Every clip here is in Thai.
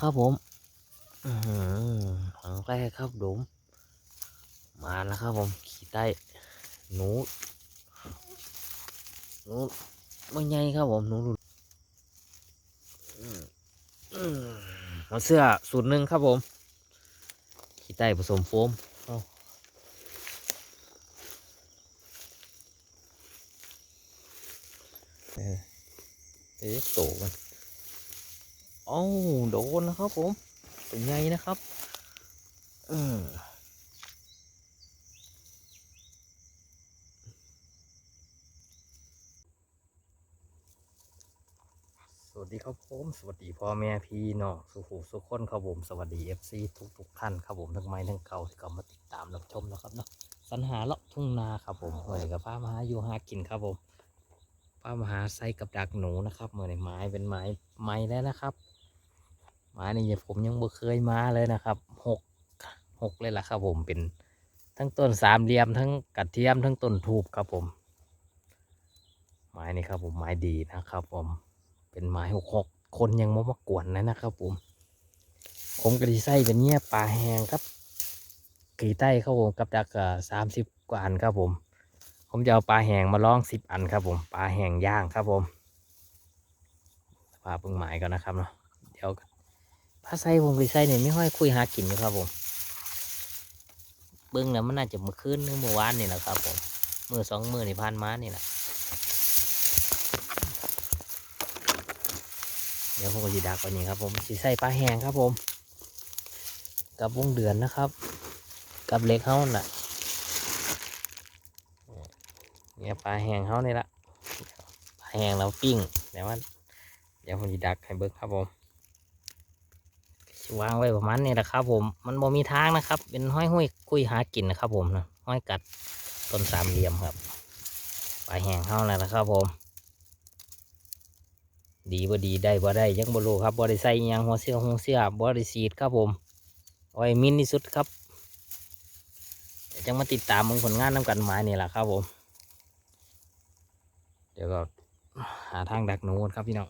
ครับผมอื้อหือครั้งแรกครับผมมาแล้วครับผมขี่ใต้หนูหนูไม่ใหญ่ครับผมหนูอืมอืมเอาเสื้อสูตรหนึ่งครับผมขี่ใต้ผสมโฟมเอาเออเอ๊ะโตมัน โอ้โดนนะครับผม เป็นไงนะครับอืมสวัสดีครับผม สวัสดีพ่อแม่พี่น้องสุขุสุขคนครับผมสวัสดีเอฟซีทุกทุกท่านครับผมทั้งไม้ทั้งเก่าที่เข้ามาติดตามรับชมนะครับเนาะสรรหาเลาะทุ่งนาครับผมเมื่อนกับป้ามาหาอยู่หากินครับผมป้ามาหาไส้กับดักหนูนะครับเหมือนไม้เป็นไม้ไม้แล้วนะครับ มานี่ผมยังบ่เคยมาเลยนะครับหกหกเลยล่ะครับผมเป็นทั้งต้นสามเหลี่ยมทั้งกระเทียมทั้งต้นทูบครับผม ไม้นี่ครับผมไม้ดีนะครับ ผมเป็นไม้หกหกคนยังมามากวนนะนะครับ ผม ผมกระดีไส้เป็นเนี้ยปลาแหงครับกีใต้ครับผมกับดักสามสิบกว่าอันครับผม ผมจะเอาปลาแหงมาล่องสิบอันครับ ผมปลาแหงย่างครับผมปลาเพิ่งหมายก่อนนะครับเนาะเดี๋ยว พาไซผมไปไซเนี่ยไม่ค่อยคุยหากินอยู่ครับผม เบิ้งแล้วมันน่าจะเมื่อคืนหรือเมื่อวานนี่แหละครับผมมือสองมือนี่ผ่านมานี่แหละเดี๋ยวผมก็จะดักไปนี่ครับผมสีใส่ปลาแห้งครับผม กับวงเดือนนะครับ กับเล็กเฮาน่ะเนี่ยปลาแห้งเฮานี่ละปลาแห้งเราปิ้งเดี๋ยวว่าเดี๋ยวผมจะดักให้เบิ้งครับผม วางไว้ประมาณนี้แหละครับ ผม มันบ่มีทางนะครับ เป็นห้อยห้อยคุยหากินนะครับ ผมนะห้อยกัดต้นสามเหลี่ยมครับปลายแห้งเท่านั้นแหละครับ ผม ดีบ่ดีได้บ่ได้ยังบ่รู้ครับบ่ได้ใส่ยังหัวเสื้อหัวเสื้อบ่ได้สีดครับผมเอาไว้มินที่สุดครับจังมาติดตามมึงผลงานน้ำกันหมายนี่แหละครับผม เดี๋ยวก็หาทางดักหนูครับพี่น้อง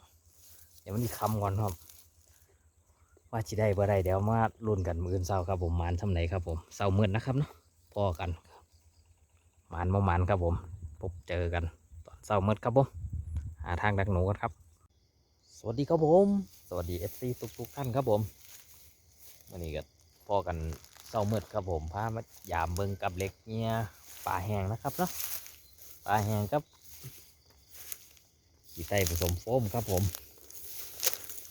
เดี๋ยวมันอีคำก่อนครับ ว่าจะได้บ่ได้เดี๋ยวมาลุ้นกันมืออนเศร้าครับผมหมานทำไหนครับผมเศร้ามืดนะครับเนาะพอกันหมานบ่หมานครับผมพบเจอกันตอนเศร้ามืดครับผมหาทางดักหนูกันครับ สวัสดีครับผม สวัสดีเอฟซีทุกทุกๆท่านครับผมวันนี้ก็พอกันเศร้ามืดครับผมพามายามเบิงกับเหล็กเนี่ยปลาแห้งนะครับเนาะปลาแห้งครับขี้ไส้ผสมโฟมครับผม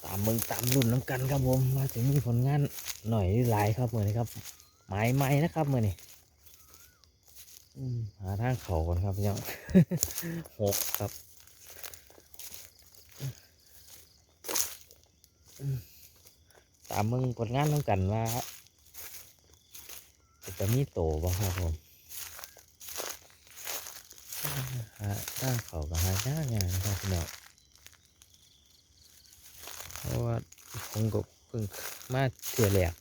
ตามมึงตามรุ่นน้ำกันครับผมมาถึงมีผลงานหน่อยหลายครับเมื่อนี้ครับไม้ไม้นะครับเมื่อนี้หาทางเขาก่อนครับพี่น้องหกครับอืมตามมึงผลงานน้ำกันว่าจะมีโตบ้างครับผมหาทางเขากับหาทางงานครับพี่น้อง เพราะว่าผมก็เพิ่งมาเที่ยวแรก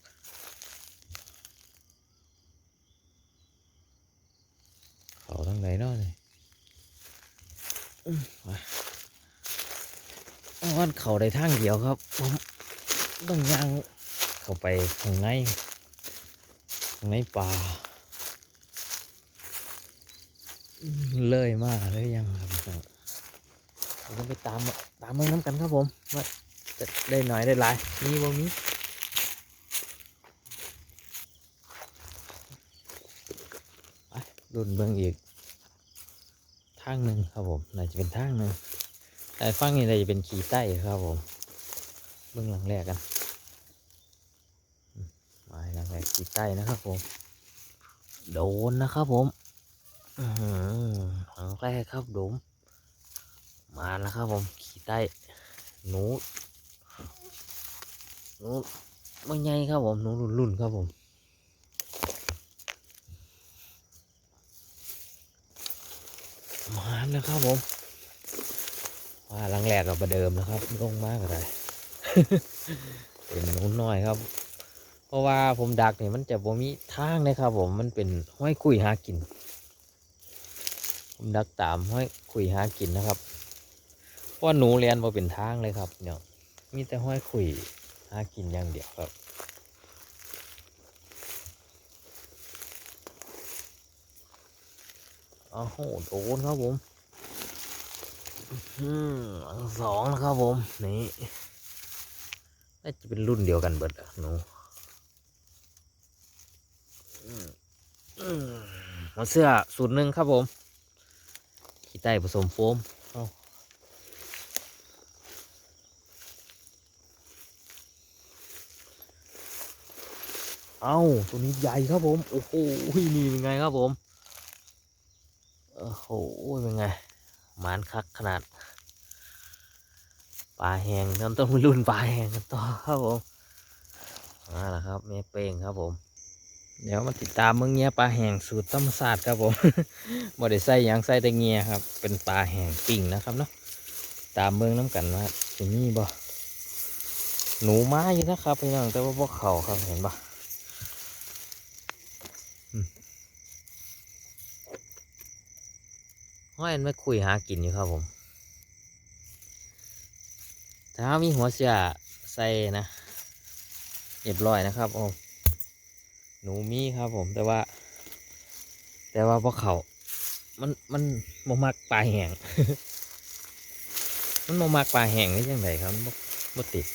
เขาทั้งไหนเนาะนี่อืมมาอ้อนเขาได้ทางเดียวครับผมต้องย่างเข้าไปข้างในข้างในป่าอืมเลยมากเลยยังครับพี่น้องเราต้องไปตามตามเมืองน้ำกันครับผมว่า จะได้หน่อยได้หลายมีบ่มีรุ่นเบิ่งอีกทางหนึ่งครับผมน่าจะเป็นทางหนึ่งแต่ฟังนี่น่าจะเป็นขี่ใต้ครับผมเบื้องหลังแรกกันมาหลังแรกขี่ใต้นะครับผม โดนนะครับผมหลังแรกครับโดมมาแล้วครับผมขี่ใต้หนู นูไม่ใหญ่ครับผมหนูรุ่นรุ่นครับผมมาแล้วครับผมว่าลังแรกกับประเดิมนะครับลงมากอะไรเป็นหนูน้อยครับ เพราะว่าผมดักเนี่ยมันจะบ่มีทางเลยครับ ผมมันเป็นห้อยคุยหากิน ผมดักตามห้อยคุยหากินนะครับเพราะว่าหนูเรียนมาเป็นทางเลยครับ เนี่ยมีแต่ห้อยขุยากินอย่างเดียวครับอ้าวโหโดนครับผมอืมอันสองนะครับผม นี่น่าจะเป็นรุ่นเดียวกันเบิดอะหนูอืมอืมหัวเสื้อสูตรหนึ่งครับผม ขี้ใต้ผสมโฟม เอาเอาตัวนี้ใหญ่ครับผม โอ้โหนี่เป็นไงครับผม โอ้โห เป็นไงหมานคักขนาด ปลาแหงนั่นต้องไปรุ่นปลาแหงกันต่อครับผมมาแล้วครับแม่เป้งครับผม เดี๋ยวมาติดตามเมืองเงี้ยปลาแหงสูตรธรรมศาสตร์ครับผมบ่ได้ใส่หยังใส่แต่เงียครับ เป็นปลาแห้งปิ่งนะครับเนาะ ตามเมืองน้ำกันว่าจะมีบ่ หนูมาอยู่นะครับพี่น้องแต่ว่าพวกเขาครับเห็นบ่อืม ห้อยไม่คุยหากินอยู่ครับผม ถ้ามีหัวเสียใส่นะเรียบร้อยนะครับโอ้หนูมีครับผมแต่ว่า แต่ว่าพวกเขา มันมันบ่มักปลาแห้งมันบ่มักปลาแห้งนี่ยังไงครับบ่ติด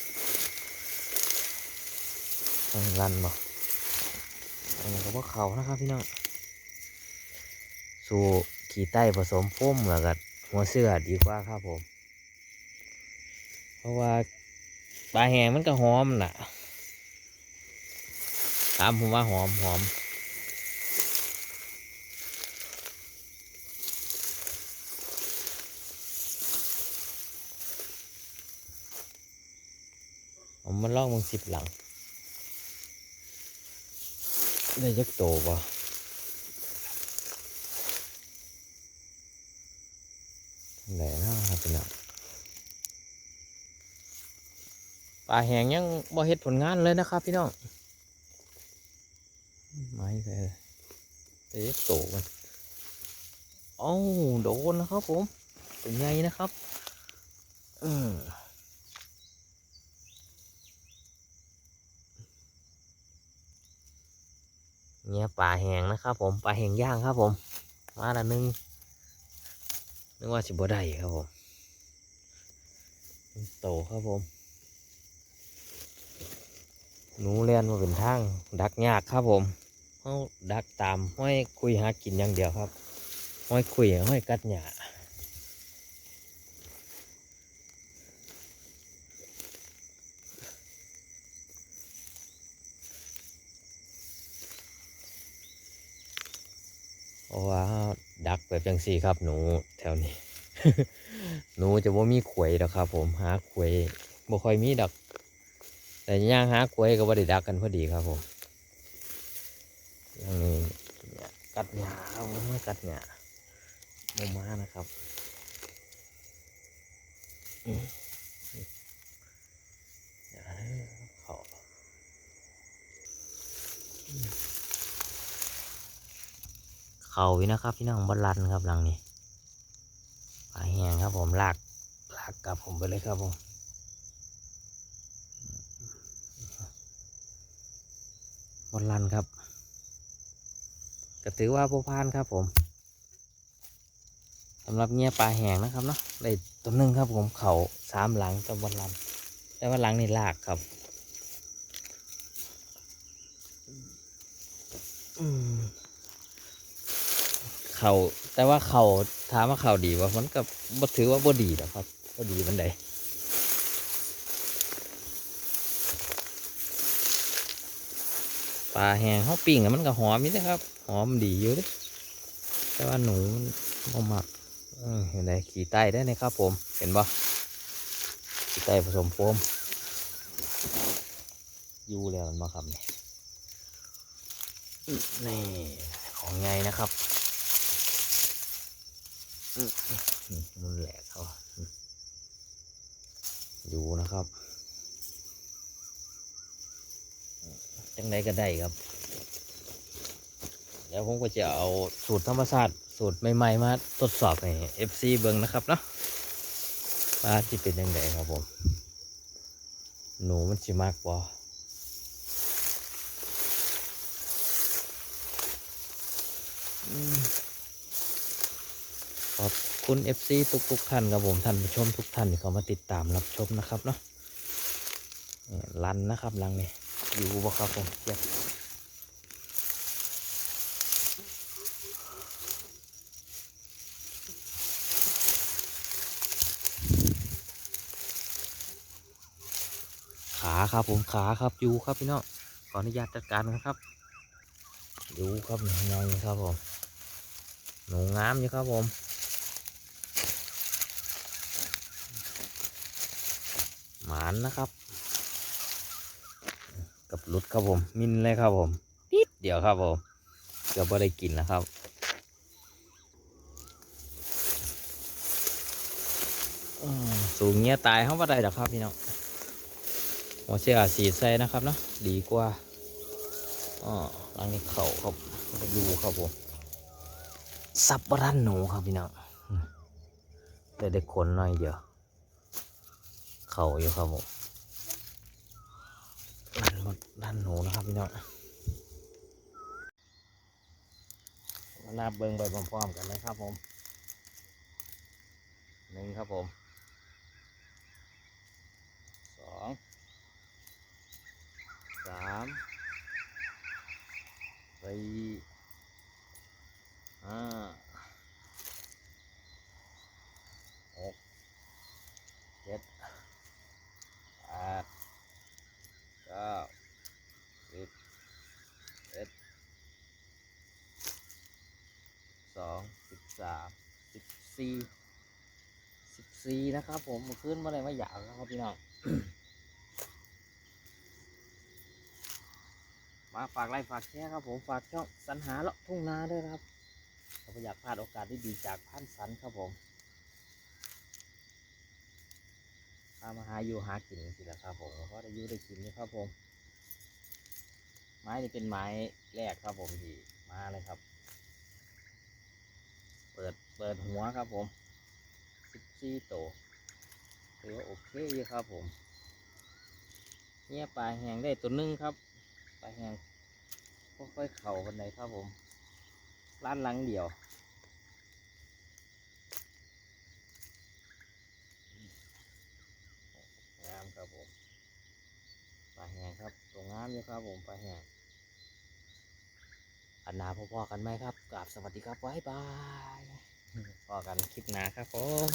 รันบ่อั นนี้ก็บ่เขานะครับพี่น้อง สู่ขี้ใต้ผสมโฟมแล้วก็หัวเสื้อดีกว่าครับผม เพราะว่าปลาแห้งมันก็หอมน่ะ ตามผมว่าหอมหอมผมมันลองมึงสิบหลัง ได้ยักโตป่ะไหนนะครับพี่น้องปลาแหงยังบ่เฮ็ดผลงานเลยนะครับ พี่น้องไม่ใช่ได้ยักโตกันเอ้าโดนนะครับผม เป็นไงนะครับ อืม เนี่ยปลาแห้งนะครับผมปลาแห้งย่างครับผม มาละนึงนึกว่าสิบ่ได้ครับผมโตครับผมหนูเลียนมาเป็นทางดักยากครับผมเขาดักตามห้อยคุยหากินอย่างเดียวครับห้อยคุยห้อยกัดหยา เพราะว่าดักแบบจังสี่ครับ หนูแถวนี้ หนูจะว่ามีขวยดอกครับ ผมหาขวยบ่ค่อยมีดอกแต่ย่างหาขวยก็บ่ได้ดักกันพอดีครับผมอย่างนี้กัดหญ้าครับมมากัดหญ้าโมมานะครับ อืมเดี๋ยวให้เขาอืม เขาวินะครับ พี่น้องบอลลันครับหลังนี้ปลาแห้งครับผมลากลากกับผมไปเลยครับผมบอลลันครับก็ถือว่าผู้พานครับผมสำหรับเงี้ยปลาแห้งนะครับเนาะได้ตัวหนึ่งครับผมเขาสามหลังกับบอลลันแต่ว่าหลังนี่ลากครับอืม เขาแต่ว่าเขาถามว่าเขาดีว่ามันก็บ่ถือว่าบ่ดีหรอกครับบ่ดีมันใดปลาแห้งเขาปิ้งมันก็หอมนี่นะครับ หอมดีอยู่เด้แต่ว่าหนูมันบ่มักเออเห็นไหมขี่ใต้ได้นะครับผมเห็นปะขี่ใต้ผสมโฟมยูแล้วมันมาครับนี่นี่ของไงนะครับ มันแหลกเขาอยู่นะครับจังไดก็ได้ครับ เดี๋ยวผมก็จะเอาสูตรธรรมชาติสูตรใหม่ๆมาทดสอบให้ FC เบิ่งนะครับเนาะว่าที่เป็นยังไงครับผม หนูมันสิมากบ่อืม ขอบคุณ FC ทุกๆท่านครับผมท่านผู้ชมทุกท่านที่เข้ามาติดตามรับชมนะครับเนาะลันนะครับลังนี่อยู่บ่ครับผมเจ็บขาครับผมขาครับอยู่ครับพี่น้องขออนุญาตจัดการนะครับอยู่ครับนี่ไงครับผมหนูงามอยู่ครับผม หมานนะครับ กับรุดครับผม มินเลยครับผมนิดเดียวครับผมเกือบไม่ได้กินนะครับสูงเงี้ยตายเขาไม่ได้หรอครับพี่น้องหัวเสียสีใส่นะครับเนาะดีกว่าอ๋อรังนี้เข่าครับดูครับผมสับปะรันหนูครับพี่น้องอืมได้ได้ขนหน่อยเดียว เข่าอยู่ครับผมด้านบนด้านหนูนะครับพี่น้องมานับเบิ้งไปพร้อมๆกันนะครับผมหนึ่งครับผมสองสามสี่ห้าหกเจ็ด แปดเก้าสิบเอ็ดสองสิบสาม สี่สิบสี่นะครับผมขึ้นมาเลยไมาอยากครับพี่น้องมาฝากไลค์ฝากแชร์ครับผมฝากช่องสรรหาเลาะทุ่งนาด้วยครับถ้าอยากพลาดโอกาสที่ดีจากพันสันครับผมพามาหาอยู่หากินสิละครับผมเพราะได้อยู่ได้กินนี่ครับผม ไม้นี่เป็นไม้แรกครับผมที่มาเลยครับ เปิด เปิดหัวครับผมสิบสี่โตวถือว่าโอเคอยู่ครับผม เนี่ยปลาแหงได้ตัวหนึงครับ ปลาแหงค่อยๆเข่ากันเลยครับผมร้านหลังเดียวงามครับผมปลาแหงครับตรงงามอยู่ครับผมปลาแหงอันนาพ่อๆกันไหมครับกราบสวัสดีครับบ๊ายบาย พอกันคลิปหนาครับผม